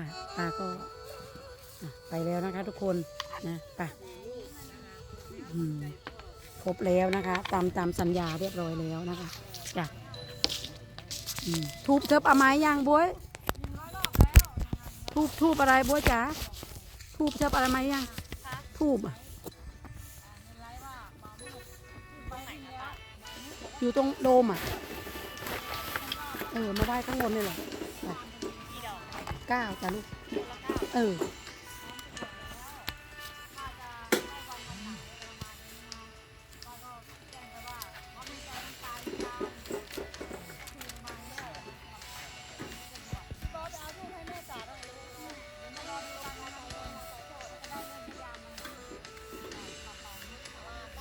อะป้าก็ไปแล้วนะคะทุกคนนะไป้าครบแล้วนะคะ ตามตามสัญญาเรียบร้อยแล้วนะคะจ้ะทูบเธอเอาไม้ยางบวยทูบทูบอะไรบวยจ๋าทูบเธอเอะไรไม้ยางทูบอะอยู่ตรงโดมอะเออมาไหว้ข้างบนนี่แหละ เก้าจ้ะลูก เออ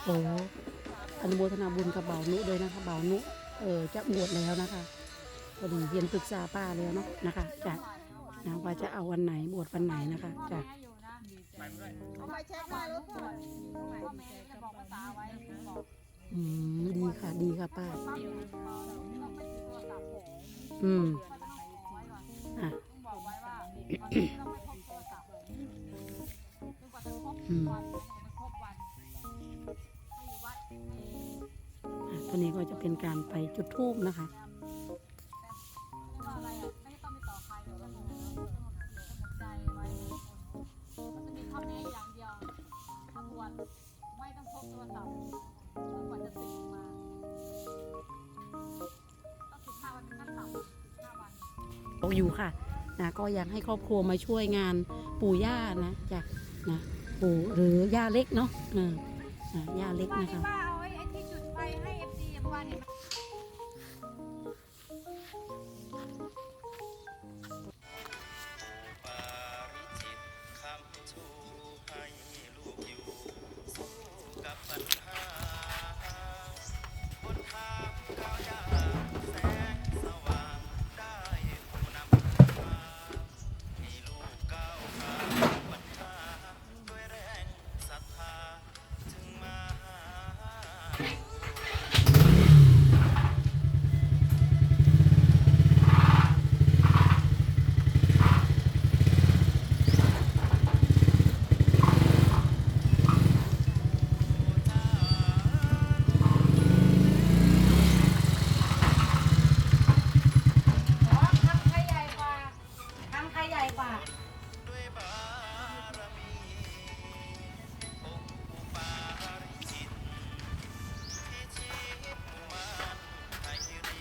โอ้อนุโมทนาบุญกับเบานุด้วยนะคะเบานุ เออจะบวชแล้วนะคะพอดีเรียนปรึกษาป้าแล้วเนาะนะคะจะ นะว่าจะเอาวันไหนบวชวันไหนนะคะจะเอาไปเช็คหน้ารถก่อนพ่อแม่จะบอกภาษาไว้บอกอืมดีค่ะ ดีค่ะป้า อืมอะอืมตัวนี้ก็จะเป็นการไปจุดธูปนะคะ โทรศัพท์จนกว่าจะตื่นออกมาต้องสิบห้าวันเป็นขั้นต่ำสิบห้าวันบอกอยู่ค่ะนะก็อยากให้ครอบครัวมาช่วยงานปู่ย่านะจ้ะนะปู่หรือย่าเล็กเนาะเอออะย่าเล็กว่านะนี่คะป้าเอาไอ้ไอ้ที่จุดไฟให้เอฟซีเมื่อวานเนี่ยป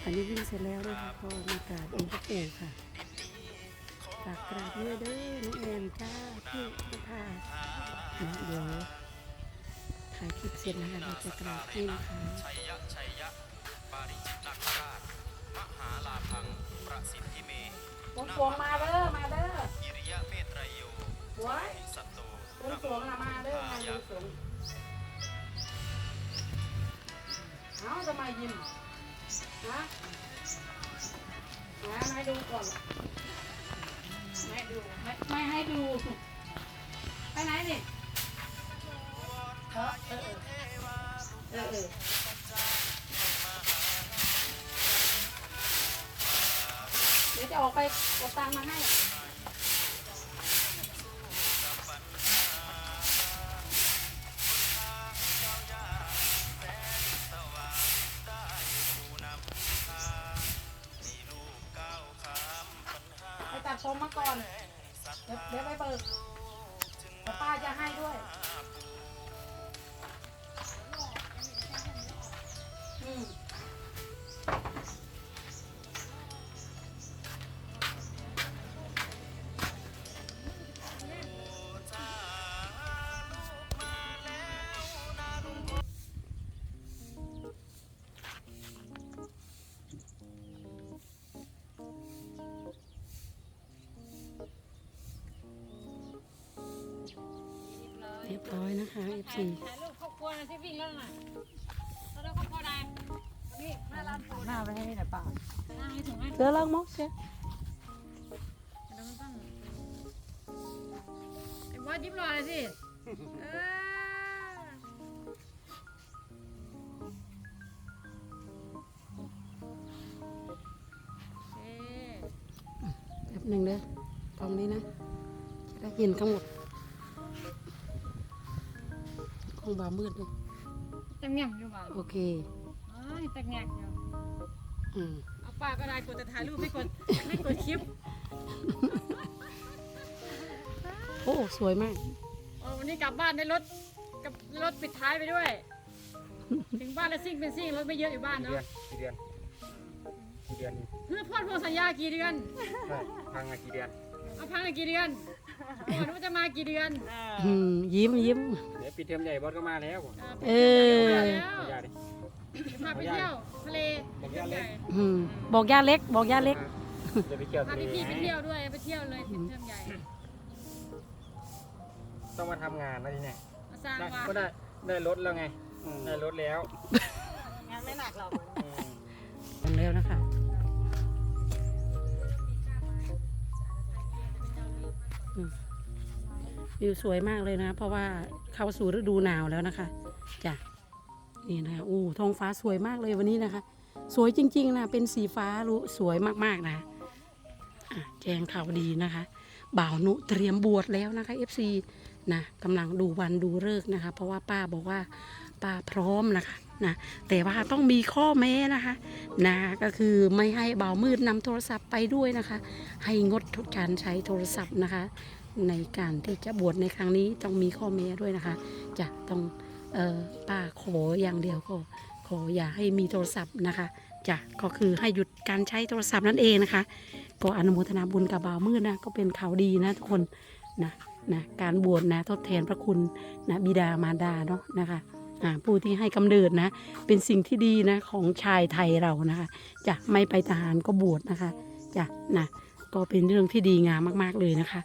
อันนี้วิ่งเสร็จแล้วนะคะก็มากราบองค์พระปู่ค่ะกราบกราบด้วยเด้อน้องแอนจ้าพี่พุทานเดี๋ยวถ่ายคลิปเสร็จนะคะเราจะกราบให้นะคะ นะไม่ดูก่อนไม่ดูไม่ไม่ให้ดู ไปไหนนี่เออเออเออเออเดี๋ยวจะออกไปกดตังมาให้ ชมมาก่อน เดี๋ยวเดี๋ยวไปเบิกแต่ป้าจะให้ด้วย อืม รียบร้อยนะคะ F4 ถ่ายรูปครอบครัวนะที่วิ่งแล้วน่ะแล้วเราครอบครัวใดนี่หน้าร้านปูหน้าไปให้หน่อยป่าหน้าให้ถึงให้เจอลังมกเชียเราไม่ต้องไอ้บอสยิ้มรอเลยสิเออโอเคแป๊บหนึ่งเด้อกล้องนี้นะนะคะเห็นทั้งหมด ของบ่าวมืดเลยจะแง่มอยู่บ้านโอเคเอ้ยแต่แง่มอยู่อืมเอาป้าก็ได้กดแต่ถ่ายรูปไม่กดไม่กดคลิปโอ้สวยมากเออวันนี้กลับบ้านได้รถกับรถปิดท้ายไปด้วย ถึงบ้านแล้วซิ่งเป็นซิ่งรถไม่เยอะอยู่บ้านกี่เนาะเดือนกี่เดือนกี่เดือนนี่เพื่อพ่อทวงสัญญากี่เดือนใช่พังมากี่เดือนเอาพังกี่เดือน ก่อนว่าจะมากี่เดือนอืมยิ้มยิ้ม เดี๋ยวปิดเทอมใหญ่บอสก็มาแล้วเออแล้วอย่าดิพาไปเที่ยวทะเลบอกย่าเล็กอืมบอกย่าเล็ก บอกย่าเล็ก จะไปเที่ยวพาทะเลพี่พี่ๆไปไงเที่ยวด้วยไปเที่ยวเลยปิดเทอมใหญ่ต้องมาทำงานแล้วทีเนี้ยมาสร้างได้ว่าก็ได้ได้รถแล้วไงได้รถแล้ว งานไม่หนักหรอกอืมถึงแล้วนะคะ วิวสวยมากเลยนะ เพราะว่าเข้าสู่ฤดูหนาวแล้วนะคะจ้ะนี่นะคะอู้ท้องฟ้าสวยมากเลยวันนี้นะคะ สวยจริง ๆนะเป็นสีฟ้ารู้สวยมากๆนะะแจ้งข่าวดีนะคะ บ่าวนุเตรียมบวชแล้วนะคะ FC นะกำลังดูวันดูเลิกษ์นะคะ เพราะว่าป้าบอกว่าป้าพร้อมนะคะนะแต่ว่าต้องมีข้อแม้นะคะนะก็คือไม่ให้บ่าวมืดนำโทรศัพท์ไปด้วยนะคะ ให้งดการใช้โทรศัพท์นะคะ ในการที่จะบวชในครั้งนี้ต้องมีข้อแม้ด้วยนะคะ จะต้องออป้าขออย่างเดียวก็ขออย่าให้มีโทรศัพท์นะคะจะก็คือให้หยุดการใช้โทรศัพท์นั่นเองนะคะ ก็อนุโมทนาบุญกับบ่าวมืดนะก็เป็นข่าวดีนะทุกคนนะนะการบวชนะทดแทนพระคุณนะบิดามารดาเนาะนะคะผู้ที่ให้กำเนิดนะ เป็นสิ่งที่ดีนะของชายไทยเรานะคะจะไม่ไปทหารก็บวชนะคะจะนะก็เป็นเรื่องที่ดีงามมาก ๆเลยนะคะ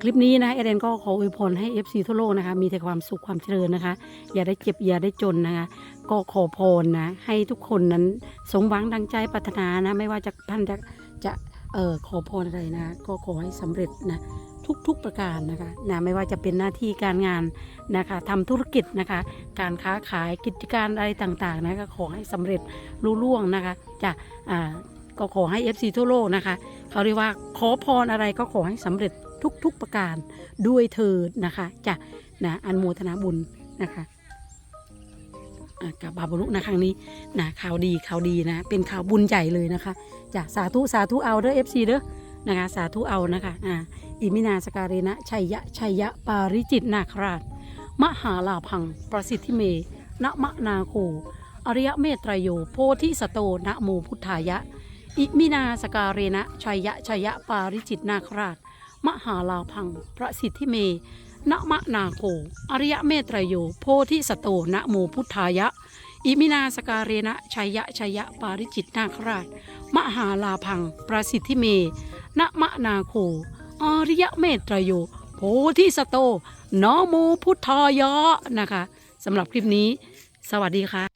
คลิปนี้นะเอเดนก็ขออวยพรให้ FC ทั่วโลกนะคะ มีแต่ความสุขความเจริญนะคะ อย่าได้เจ็บอย่าได้จนนะคะ ก็ขอพรนะ ให้ทุกคนนั้นสมหวังดังใจปรารถนานะ ไม่ว่าจะท่านจะจะเอ่อขอพรอะไรนะ ก็ขอให้สำเร็จนะทุกๆประการนะคะนะไม่ว่าจะเป็นหน้าที่การงานนะคะทำธุรกิจนะคะ การค้าขายกิจการอะไรต่างๆนะก็ขอให้สำเร็จรุ่ล่วงนะคะจะอ่าก็ขอให้ FC ทั่วโลกนะคะเขาเรียกว่าขอพรอะไรก็ขอให้สำเร็จ ทุกๆประการด้วยเถิดนะคะจะนะอันโมทนาบุญนะคะกับบาบารุนะครั้งนี้นะข่าวดีข่าวดีนะ เป็นข่าวบุญใหญ่เลยนะคะจะสาธุสาธุเอาเด้อเอฟซีเด้อนะคะสาธุเอานะคะอ่าอิมินาสการเนะชัยยะชัยยะปาริจิตนาคราช มหาลาพัง ประสิทธิเมนะมะนาโคอริยเมตรยโยโพธิสโตนะโมพุทธายะ อิมินาสการเรนะชัยยะชัยยะปาริจิตนาคราช มหาลาพัง พระสิทธิเมนะมะนาโคอริยเมตรยโย โพธิสโตนะโมพุทธายะ อิมินาสการเรนะชัยยะชัยยะปาริจิตนาคราช มหาลาพัง ประสิทธิเมนะมะนาโค อริยเมตรยโย โพธิสโตนะโมพุทธายะนะคะสำหรับคลิปนี้ สวัสดีค่ะ